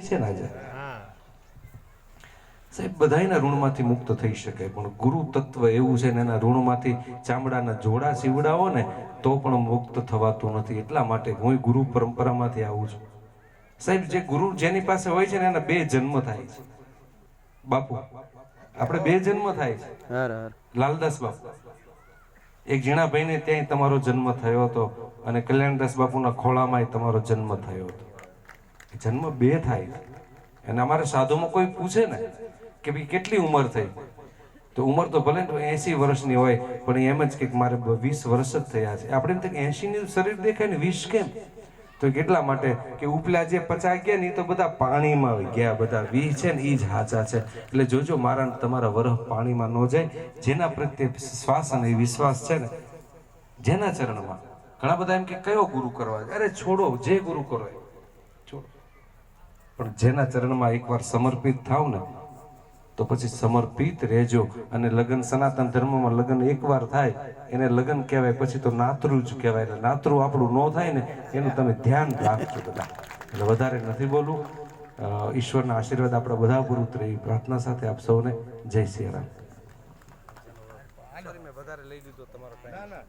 છે ને આજે? સાહેબ બધાયના ઋણમાંથી મુક્ત થઈ શકે પણ ગુરુ તત્વ એવું છે ને એના ઋણમાંથી ચામડાના જોડા સીવડાવો ને તો પણ મુક્ત થવાતું નથી. એટલા માટે હું ગુરુ પરંપરામાંથી આવું છું. સાહેબ જે ગુરુ જેની પાસે હોય છે ને એના બે જન્મ થાય છે. બાપુ આપણે બે જન્મ થાય છે. હર હર. લાલદાસ બાપુ. એક જીણાભાઈને ત્યાં તમારો જન્મ થયો હતો અને કલ્યાણદાસ બાપુના ખોળામાંય તમારો જન્મ થયો હતો. જન્મ બે થાય. અને અમારે સાધુમાં કોઈ પૂછે ને કે ભાઈ કેટલી ઉંમર થઈ? તો ઉંમર તો ભલે એસી વર્ષની હોય, પણ એમ જ કે મારે વીસ વર્ષ જ થયા છે. આપણે એમ થાય કે એસી ની શરીર દેખાય ને વીસ કેમ? તો કેટલા માટે કે ઉપલા જે પચાઈ ગયા ને તો બધા પાણીમાં ગયા, બધા વીસ છે ને એ જ હાચા છે. એટલે જોજો મારા તમારા વરહ પાણીમાં ન જાય, જેના પ્રત્યે શ્વાસ અને વિશ્વાસ છે ને, જેના ચરણમાં. ઘણા બધા એમ કે કયો ગુરુ કરવા? અરે છોડો, જે ગુરુ કરો. પણ જેના ચરણમાં એકવાર સમર્પિત થાવ ને તો પછી સમર્પિત રહેજો અને લગ્ન સનાતન ધર્મમાં લગ્ન એકવાર થાય એને લગ્ન કહેવાય પછી તો નાતરું જ કહેવાય એટલે નાતરું આપણું ન થાય ને એનું તમે ધ્યાન રાખજો બધા એટલે વધારે નથી બોલવું ઈશ્વરના આશીર્વાદ આપણા બધા પર ઉતરે એ પ્રાર્થના સાથે આપ સૌને જય સિયારામ વધારે લઈ લીધો તમારો